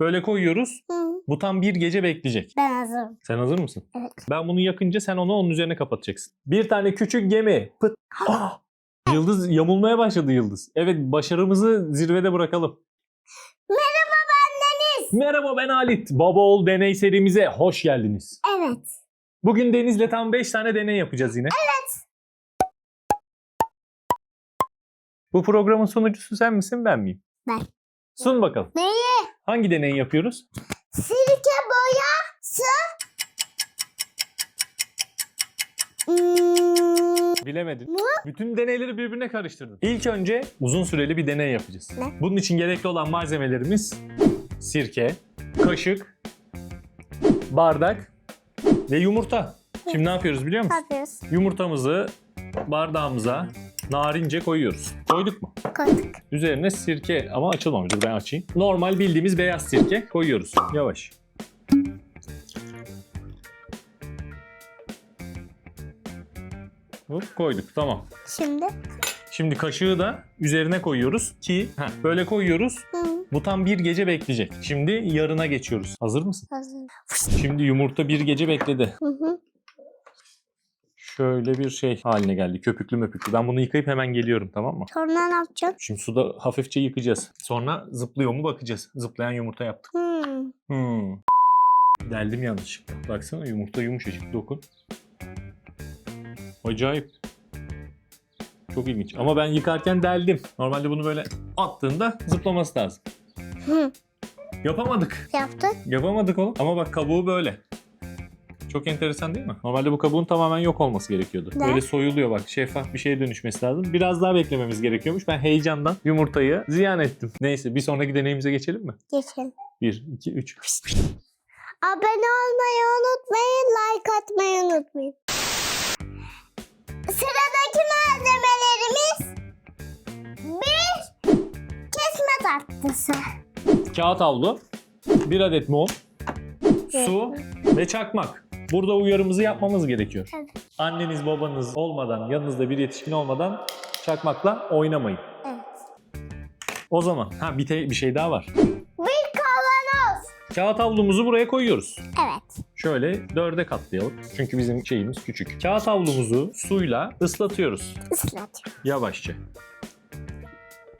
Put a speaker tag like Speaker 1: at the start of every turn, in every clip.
Speaker 1: Böyle koyuyoruz.
Speaker 2: Hı.
Speaker 1: Bu tam bir gece bekleyecek.
Speaker 2: Ben hazırım.
Speaker 1: Sen hazır mısın?
Speaker 2: Evet.
Speaker 1: Ben bunu yakınca sen onu onun üzerine kapatacaksın. Bir tane küçük gemi. Pıt. Ah! Yıldız yamulmaya başladı Yıldız. Evet başarımızı zirvede bırakalım.
Speaker 2: Merhaba ben Deniz.
Speaker 1: Merhaba ben Halit. Baba Oğul Deney serimize hoş geldiniz.
Speaker 2: Evet.
Speaker 1: Bugün Deniz'le tam 5 tane deney yapacağız yine.
Speaker 2: Evet.
Speaker 1: Bu programın sunucusu sen misin ben miyim?
Speaker 2: Ben.
Speaker 1: Sun bakalım.
Speaker 2: Neyi?
Speaker 1: Hangi deneyi yapıyoruz?
Speaker 2: Sirke boyası. Hmm,
Speaker 1: Bilemedin.
Speaker 2: Mu?
Speaker 1: Bütün deneyleri birbirine karıştırdın. İlk önce uzun süreli bir deney yapacağız.
Speaker 2: Ne?
Speaker 1: Bunun için gerekli olan malzemelerimiz sirke, kaşık, bardak ve yumurta. Şimdi ne yapıyoruz biliyor
Speaker 2: ne
Speaker 1: musun?
Speaker 2: yapıyoruz?
Speaker 1: Yumurtamızı bardağımıza narince koyuyoruz. Koyduk mu?
Speaker 2: Koyduk.
Speaker 1: Üzerine sirke ama açılmamış. Dur ben açayım. Normal bildiğimiz beyaz sirke koyuyoruz. Yavaş. Hop koyduk tamam.
Speaker 2: Şimdi.
Speaker 1: Şimdi kaşığı da üzerine koyuyoruz ki heh, böyle koyuyoruz.
Speaker 2: Hı.
Speaker 1: Bu tam bir gece bekleyecek. Şimdi yarına geçiyoruz. Hazır mısın?
Speaker 2: Hazır.
Speaker 1: Şimdi yumurta bir gece bekledi.
Speaker 2: Hı hı.
Speaker 1: Şöyle bir şey haline geldi. Köpüklü möpüklü. Ben bunu yıkayıp hemen geliyorum tamam mı?
Speaker 2: Sonra ne yapacağım?
Speaker 1: Şimdi suda hafifçe yıkayacağız. Sonra zıplıyor mu bakacağız. Zıplayan yumurta yaptık.
Speaker 2: Hmm.
Speaker 1: Hmm. Deldim yanlışlıkla. Baksana yumurta yumuşacık dokun. Acayip. Çok ilginç. Ama ben yıkarken deldim. Normalde bunu böyle attığında zıplaması lazım.
Speaker 2: Hı.
Speaker 1: Yapamadık.
Speaker 2: Yaptık.
Speaker 1: Yapamadık oğlum. Ama bak kabuğu böyle. Çok enteresan değil mi? Normalde bu kabuğun tamamen yok olması gerekiyordu.
Speaker 2: Ne?
Speaker 1: Böyle soyuluyor bak. Şeffaf bir şeye dönüşmesi lazım. Biraz daha beklememiz gerekiyormuş. Ben heyecandan yumurtayı ziyan ettim. Neyse bir sonraki deneyimize geçelim mi?
Speaker 2: Geçelim.
Speaker 1: 1, 2, 3.
Speaker 2: Abone olmayı unutmayın. Like atmayı unutmayın. Sıradaki malzemelerimiz bir kesme tatlısı.
Speaker 1: Kağıt havlu, bir adet mum, su ve çakmak. Burada uyarımızı yapmamız gerekiyor.
Speaker 2: Evet.
Speaker 1: Anneniz babanız olmadan, yanınızda bir yetişkin olmadan çakmakla oynamayın.
Speaker 2: Evet.
Speaker 1: O zaman ha bir, te- bir şey daha var.
Speaker 2: Bir kavanoz.
Speaker 1: Kağıt havlumuzu buraya koyuyoruz.
Speaker 2: Evet.
Speaker 1: Şöyle dörde katlayalım. Çünkü bizim şeyimiz küçük. Kağıt havlumuzu suyla ıslatıyoruz.
Speaker 2: Islat.
Speaker 1: Yavaşça.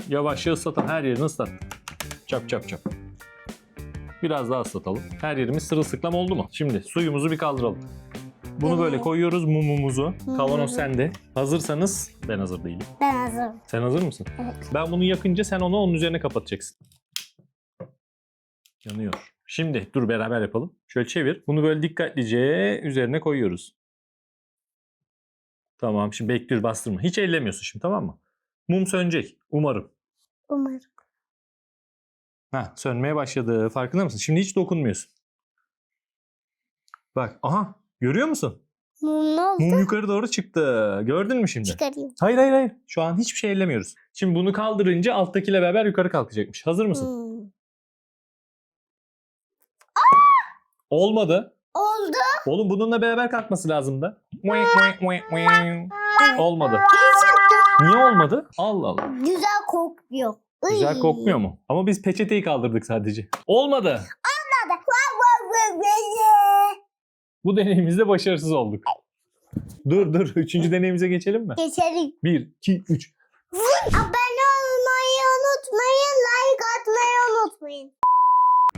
Speaker 1: Yavaşça ıslatalım. Her yerini ıslat. Çap çap çap. Biraz daha ıslatalım. Her yerimiz sırılsıklam oldu mu? Şimdi suyumuzu bir kaldıralım. Bunu böyle koyuyoruz mumumuzu. Kavanoz sende. Hazırsanız ben hazır değilim.
Speaker 2: Ben hazırım.
Speaker 1: Sen hazır mısın?
Speaker 2: Evet.
Speaker 1: Ben bunu yakınca sen onu onun üzerine kapatacaksın. Yanıyor. Şimdi dur beraber yapalım. Şöyle çevir. Bunu böyle dikkatlice üzerine koyuyoruz. Tamam şimdi bekliyoruz bastırma. Hiç ellemiyorsun şimdi tamam mı? Mum sönecek umarım.
Speaker 2: Umarım.
Speaker 1: Ha sönmeye başladı. Farkında mısın? Şimdi hiç dokunmuyorsun. Bak aha görüyor musun?
Speaker 2: Mum ne oldu?
Speaker 1: Mum yukarı doğru çıktı. Gördün mü şimdi?
Speaker 2: Çıkarayım.
Speaker 1: Hayır hayır hayır. Şu an hiçbir şey ellemiyoruz. Şimdi bunu kaldırınca alttakiyle beraber yukarı kalkacakmış. Hazır mısın?
Speaker 2: Hmm.
Speaker 1: Olmadı.
Speaker 2: Oldu.
Speaker 1: Oğlum bununla beraber kalkması lazımdı.
Speaker 2: Evet.
Speaker 1: Olmadı. Niye olmadı? Allah Allah.
Speaker 2: Güzel kokuyor.
Speaker 1: Güzel
Speaker 2: Iy.
Speaker 1: kokmuyor mu? Ama biz peçeteyi kaldırdık sadece. Olmadı. Bu deneyimizde başarısız olduk. Dur dur. Üçüncü deneyimize geçelim mi?
Speaker 2: Geçelim.
Speaker 1: Bir, iki, üç.
Speaker 2: Abone olmayı unutmayın. Like atmayı unutmayın.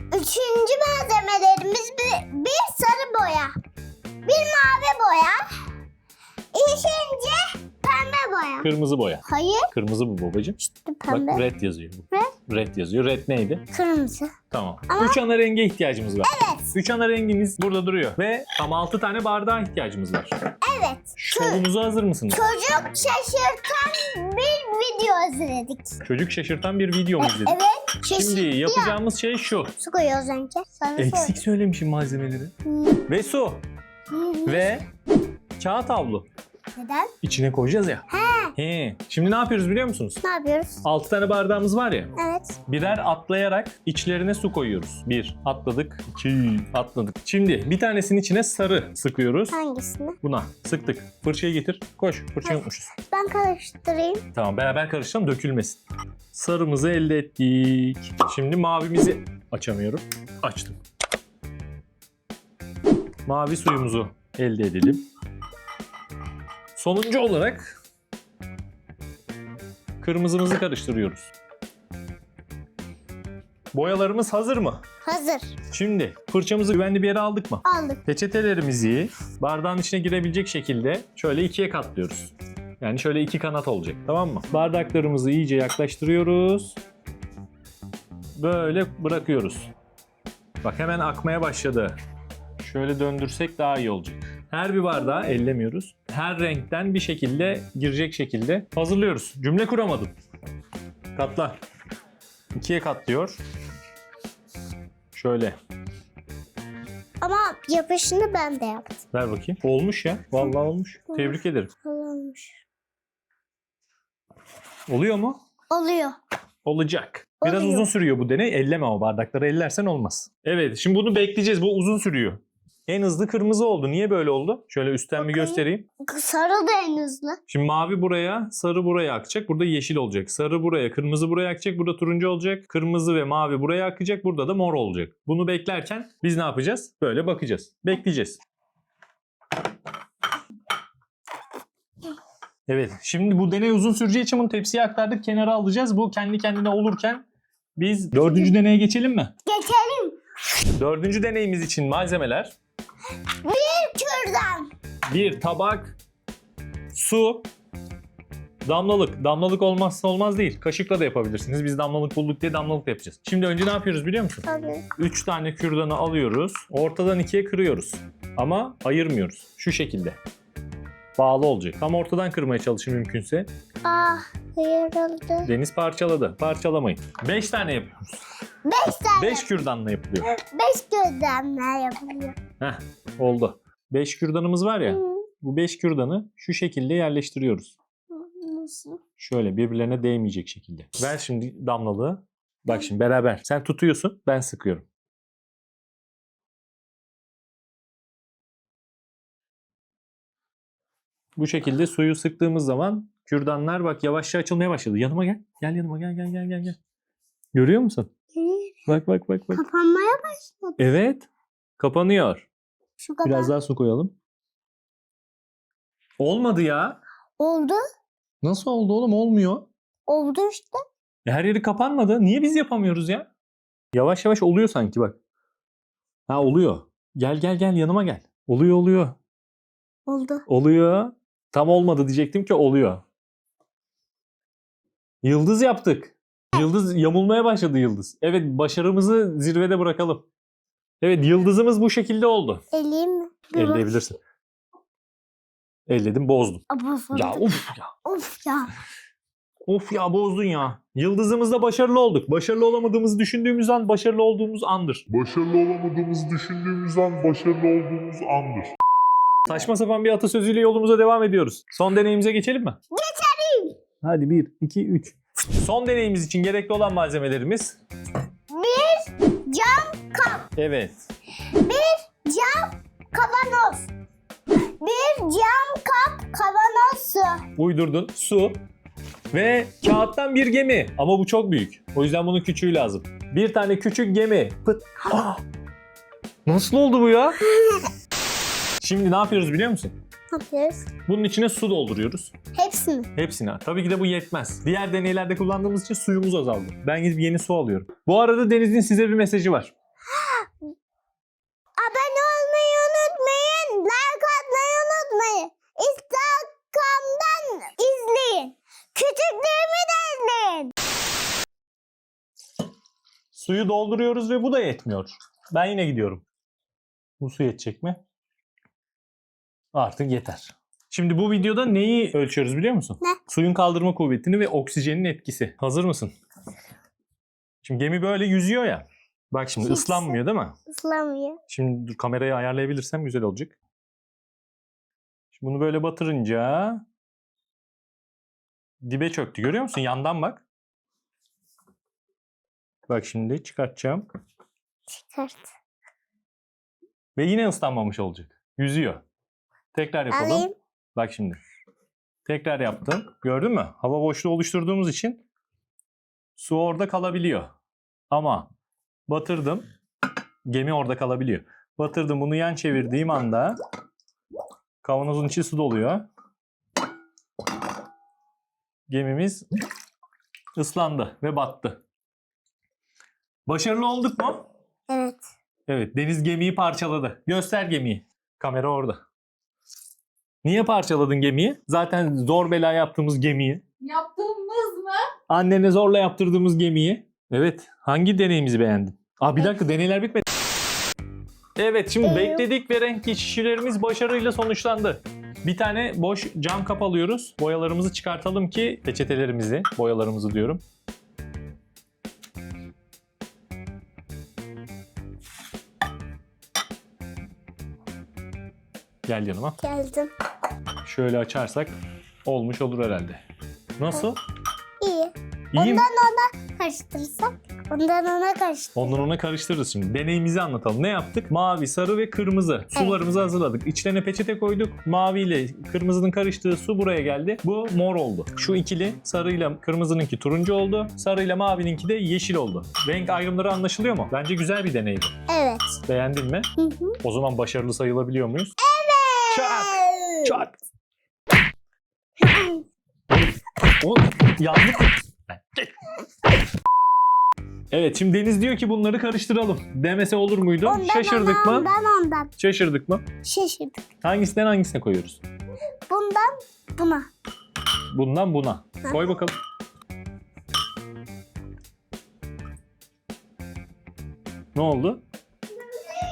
Speaker 2: Üçüncü malzemelerimiz bir, bir sarı boya. Bir mavi boya. İkinci pembe boya.
Speaker 1: Kırmızı boya.
Speaker 2: Hayır.
Speaker 1: Kırmızı bu babacığım.
Speaker 2: Pembe.
Speaker 1: Bak red yazıyor. bu. Red yazıyor. Red neydi?
Speaker 2: Kırmızı.
Speaker 1: Tamam.
Speaker 2: Ama-
Speaker 1: Üç ana renge ihtiyacımız var.
Speaker 2: Evet.
Speaker 1: Üç ana rengimiz burada duruyor. Ve tam altı tane bardağa ihtiyacımız var.
Speaker 2: Evet.
Speaker 1: Şovumuza hazır mısınız?
Speaker 2: Çocuk şaşırtan bir video izledik.
Speaker 1: Çocuk şaşırtan bir video mu izledik?
Speaker 2: Evet.
Speaker 1: Şimdi yapacağımız şey şu.
Speaker 2: Su koyuyoruz önce. Sonra su.
Speaker 1: Eksik söylemişim malzemeleri. Ve su. Ve kağıt havlu.
Speaker 2: Neden?
Speaker 1: İçine koyacağız ya.
Speaker 2: He.
Speaker 1: He. Şimdi ne yapıyoruz biliyor musunuz?
Speaker 2: Ne yapıyoruz?
Speaker 1: 6 tane bardağımız var ya.
Speaker 2: Evet.
Speaker 1: Birer atlayarak içlerine su koyuyoruz. Bir, atladık. İki, atladık. Şimdi bir tanesinin içine sarı sıkıyoruz.
Speaker 2: Hangisini?
Speaker 1: Buna sıktık. Fırçayı getir. Koş. Fırçayı unutmuşuz.
Speaker 2: Ben karıştırayım.
Speaker 1: Tamam beraber karıştıralım dökülmesin. Sarımızı elde ettik. Şimdi mavimizi açamıyorum. Açtım. Mavi suyumuzu elde edelim. Sonuncu olarak kırmızımızı karıştırıyoruz. Boyalarımız hazır mı?
Speaker 2: Hazır.
Speaker 1: Şimdi fırçamızı güvenli bir yere aldık mı?
Speaker 2: Aldık.
Speaker 1: Peçetelerimizi bardağın içine girebilecek şekilde şöyle ikiye katlıyoruz. Yani şöyle iki kanat olacak tamam mı? Bardaklarımızı iyice yaklaştırıyoruz. Böyle bırakıyoruz. Bak hemen akmaya başladı. Şöyle döndürsek daha iyi olacak. Her bir bardağı ellemiyoruz. Her renkten bir şekilde girecek şekilde hazırlıyoruz. Cümle kuramadım. Katla. İkiye katlıyor. Şöyle.
Speaker 2: Ama yapışını ben de yaptım.
Speaker 1: Ver bakayım. Olmuş ya. Vallahi olmuş. Tebrik ederim.
Speaker 2: Olmuş.
Speaker 1: Oluyor mu?
Speaker 2: Oluyor.
Speaker 1: Olacak. Biraz
Speaker 2: Oluyor.
Speaker 1: uzun sürüyor bu deney. Elleme o bardakları. Ellersen olmaz. Evet şimdi bunu bekleyeceğiz. Bu uzun sürüyor. En hızlı kırmızı oldu. Niye böyle oldu? Şöyle üstten bir
Speaker 2: Bakayım.
Speaker 1: göstereyim.
Speaker 2: Sarı da en hızlı.
Speaker 1: Şimdi mavi buraya, sarı buraya akacak. Burada yeşil olacak. Sarı buraya, kırmızı buraya akacak. Burada turuncu olacak. Kırmızı ve mavi buraya akacak. Burada da mor olacak. Bunu beklerken biz ne yapacağız? Böyle bakacağız. Bekleyeceğiz. Evet. Şimdi bu deney uzun süreceği için bunu tepsiye aktardık. Kenara alacağız. Bu kendi kendine olurken biz dördüncü deneye geçelim mi?
Speaker 2: Geçelim.
Speaker 1: Dördüncü deneyimiz için malzemeler.
Speaker 2: Kürdan.
Speaker 1: Bir tabak, su, damlalık. Damlalık olmazsa olmaz değil. Kaşıkla da yapabilirsiniz. Biz damlalık bulduk diye damlalık da yapacağız. Şimdi önce ne yapıyoruz biliyor musun?
Speaker 2: Tabii.
Speaker 1: 3 tane kürdanı alıyoruz. Ortadan ikiye kırıyoruz. Ama ayırmıyoruz. Şu şekilde. Bağlı olacak. Tam ortadan kırmaya çalışın mümkünse.
Speaker 2: Ah yarıldı.
Speaker 1: Deniz parçaladı. Parçalamayın. 5 tane yapıyoruz.
Speaker 2: Beş tane.
Speaker 1: 5 kürdanla yapılıyor.
Speaker 2: Beş kürdanlar yapılıyor.
Speaker 1: Oldu. 5 kürdanımız var ya.
Speaker 2: Hı.
Speaker 1: Bu 5 kürdanı şu şekilde yerleştiriyoruz.
Speaker 2: Nasıl?
Speaker 1: Şöyle birbirlerine değmeyecek şekilde. Ver şimdi damlalığı. Bak şimdi beraber. Sen tutuyorsun, ben sıkıyorum. Bu şekilde suyu sıktığımız zaman kürdanlar bak yavaşça açılmaya başladı. Yanıma gel. Gel yanıma gel gel gel gel gel. Görüyor musun? Bak bak bak bak.
Speaker 2: Kapanmaya başladı.
Speaker 1: Evet. Kapanıyor.
Speaker 2: Şu kadar.
Speaker 1: Biraz daha su koyalım. Olmadı ya.
Speaker 2: Oldu.
Speaker 1: Nasıl oldu oğlum? Olmuyor.
Speaker 2: Oldu işte.
Speaker 1: E, Her yeri kapanmadı. Niye biz yapamıyoruz ya? Yavaş yavaş oluyor sanki bak. Ha oluyor. Gel gel gel yanıma gel. Oluyor oluyor.
Speaker 2: Oldu.
Speaker 1: Oluyor. Tam olmadı diyecektim ki oluyor. Yıldız yaptık. Yıldız yamulmaya başladı yıldız. Evet başarımızı zirvede bırakalım. Evet yıldızımız bu şekilde oldu.
Speaker 2: Bak.
Speaker 1: Elleyebilirsin. Elledim bozdum.
Speaker 2: Bozuldu.
Speaker 1: Ya uf ya.
Speaker 2: Of ya.
Speaker 1: Of ya bozdun ya. Yıldızımızda başarılı olduk. Başarılı olamadığımızı düşündüğümüz an başarılı olduğumuz andır.
Speaker 3: Başarılı olamadığımızı düşündüğümüz an başarılı olduğumuz andır.
Speaker 1: Saçma sapan bir atasözüyle yolumuza devam ediyoruz. Son deneyimize geçelim mi? Geçelim. Hadi 1, 2, 3. Son deneyimiz için gerekli olan malzemelerimiz.
Speaker 2: Bir cam kap.
Speaker 1: Evet.
Speaker 2: Bir cam kavanoz. Bir cam kap kavanoz su.
Speaker 1: Uydurdun. Su. Ve kağıttan bir gemi. Ama bu çok büyük. O yüzden bunun küçüğü lazım. Bir tane küçük gemi. Pıt. Ah! Nasıl oldu bu ya? Şimdi ne yapıyoruz biliyor musun?
Speaker 2: Ne yapıyoruz?
Speaker 1: Bunun içine su dolduruyoruz.
Speaker 2: Hepsini.
Speaker 1: Hepsine. Tabii ki de bu yetmez. Diğer deneylerde kullandığımız için suyumuz azaldı. Ben gidip yeni su alıyorum. Bu arada Deniz'in size bir mesajı var.
Speaker 2: Abone olmayı unutmayın. Like atmayı unutmayın. Instagram'dan izleyin. Küçüklerimi de izleyin.
Speaker 1: Suyu dolduruyoruz ve bu da yetmiyor. Ben yine gidiyorum. Bu su yetecek mi? Artık yeter. Şimdi bu videoda neyi ölçüyoruz biliyor musun?
Speaker 2: Ne?
Speaker 1: Suyun kaldırma kuvvetini ve oksijenin etkisi. Hazır mısın? Şimdi gemi böyle yüzüyor ya. Bak şimdi
Speaker 2: Hiç.
Speaker 1: ıslanmıyor değil mi?
Speaker 2: Islamıyor.
Speaker 1: Şimdi dur kamerayı ayarlayabilirsem güzel olacak. Bunu böyle batırınca dibe çöktü. Görüyor musun? Yandan bak. Bak şimdi çıkartacağım.
Speaker 2: Çıkart.
Speaker 1: Ve yine ıslanmamış olacak. Yüzüyor. Tekrar yapalım.
Speaker 2: Alayım.
Speaker 1: Bak şimdi. Tekrar yaptım. Gördün mü? Hava boşluğu oluşturduğumuz için su orada kalabiliyor. Ama batırdım. Gemi orada kalabiliyor. Batırdım bunu yan çevirdiğim anda kavanozun içi su doluyor. Gemimiz ıslandı ve battı. Başarılı olduk mu?
Speaker 2: Evet.
Speaker 1: Evet, Deniz gemiyi parçaladı. Göster gemiyi. Kamera orada. Niye parçaladın gemiyi? Zaten zor bela yaptığımız gemiyi.
Speaker 4: Yaptığımız mı?
Speaker 1: Annene zorla yaptırdığımız gemiyi. Evet, hangi deneyimizi beğendin? Aa bir dakika, deneyler bitmedi. Evet, şimdi
Speaker 2: Ee,
Speaker 1: bekledik ve renk geçişlerimiz başarıyla sonuçlandı. Bir tane boş cam kap alıyoruz. Boyalarımızı çıkartalım ki peçetelerimizi, boyalarımızı diyorum. Gel yanıma.
Speaker 2: Geldim.
Speaker 1: Şöyle açarsak olmuş olur herhalde. Nasıl?
Speaker 2: İyi.
Speaker 1: İyi mi?
Speaker 2: Karıştırırsak ondan ona karıştır.
Speaker 1: Ondan ona karıştırırız şimdi. Deneyimizi anlatalım. Ne yaptık? Mavi, sarı ve kırmızı. Sularımızı hazırladık. İçlerine peçete koyduk. Mavi ile kırmızının karıştığı su buraya geldi. Bu mor oldu. Şu ikili sarıyla kırmızınınki turuncu oldu. Sarıyla mavininki de yeşil oldu. Renk ayrımları anlaşılıyor mu? Bence güzel bir deneydi.
Speaker 2: Evet.
Speaker 1: Beğendin mi?
Speaker 2: Hı hı.
Speaker 1: O zaman başarılı sayılabiliyor muyuz? Çak! Oğlum yandık. Evet şimdi Deniz diyor ki bunları karıştıralım. Demese olur muydu?
Speaker 2: Ondan
Speaker 1: Şaşırdık
Speaker 2: ona,
Speaker 1: mı?
Speaker 2: Ondan ondan.
Speaker 1: Şaşırdık mı?
Speaker 2: Şaşırdık.
Speaker 1: Hangisinden hangisine koyuyoruz?
Speaker 2: Bundan buna.
Speaker 1: Bundan buna. Koy bakalım. Ne oldu?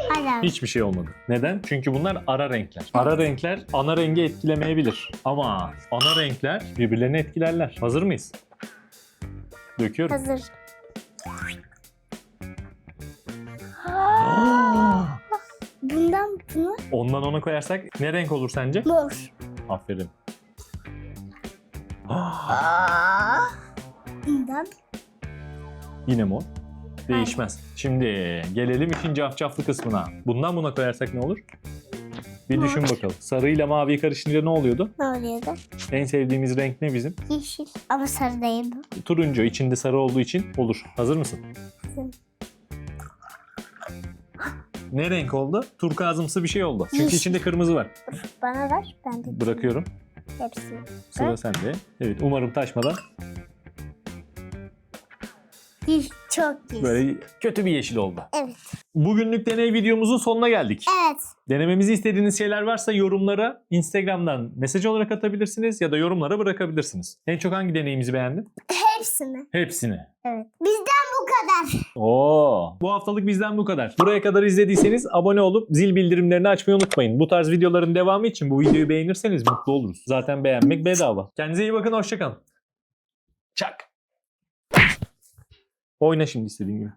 Speaker 2: Hadi.
Speaker 1: Hiçbir şey olmadı. Neden? Çünkü bunlar ara renkler. Ara renkler ana rengi etkilemeyebilir. Ama ana renkler birbirlerini etkilerler. Hazır mıyız? Döküyorum.
Speaker 2: Hazır. Bundan bunu
Speaker 1: Ondan ona koyarsak ne renk olur sence?
Speaker 2: mor.
Speaker 1: Aferin.
Speaker 2: Bundan
Speaker 1: Yine mor. Değişmez. Şimdi gelelim işin cafcaflı kısmına. Bundan buna koyarsak ne olur? Bir düşün bakalım. Sarıyla maviyi karıştırınca ne oluyordu?
Speaker 2: ne oluyordu?
Speaker 1: En sevdiğimiz renk ne bizim?
Speaker 2: Yeşil. Ama sarı değil bu.
Speaker 1: Turuncu. içinde sarı olduğu için olur. Hazır mısın?
Speaker 2: Hazırım.
Speaker 1: Ne renk oldu? Turkuazımsı bir şey oldu. Çünkü
Speaker 2: Yeşil.
Speaker 1: içinde kırmızı var.
Speaker 2: Bana ver. Ben de
Speaker 1: Bırakıyorum.
Speaker 2: hepsini.
Speaker 1: Sıra sende. Evet umarım taşmadan
Speaker 2: Çok yeşil.
Speaker 1: böyle kötü bir yeşil oldu.
Speaker 2: Evet.
Speaker 1: Bugünlük deney videomuzun sonuna geldik.
Speaker 2: Evet.
Speaker 1: Denememizi istediğiniz şeyler varsa yorumlara Instagram'dan mesaj olarak atabilirsiniz ya da yorumlara bırakabilirsiniz. En çok hangi deneyimizi beğendin?
Speaker 2: Hepsini.
Speaker 1: Hepsini.
Speaker 2: Evet. Bizden bu kadar.
Speaker 1: Oo. Bu haftalık bizden bu kadar. Buraya kadar izlediyseniz abone olup zil bildirimlerini açmayı unutmayın. Bu tarz videoların devamı için bu videoyu beğenirseniz mutlu oluruz. Zaten beğenmek bedava. Kendinize iyi bakın. Hoşçakalın. Çak. Oyna şimdi istediğin gibi.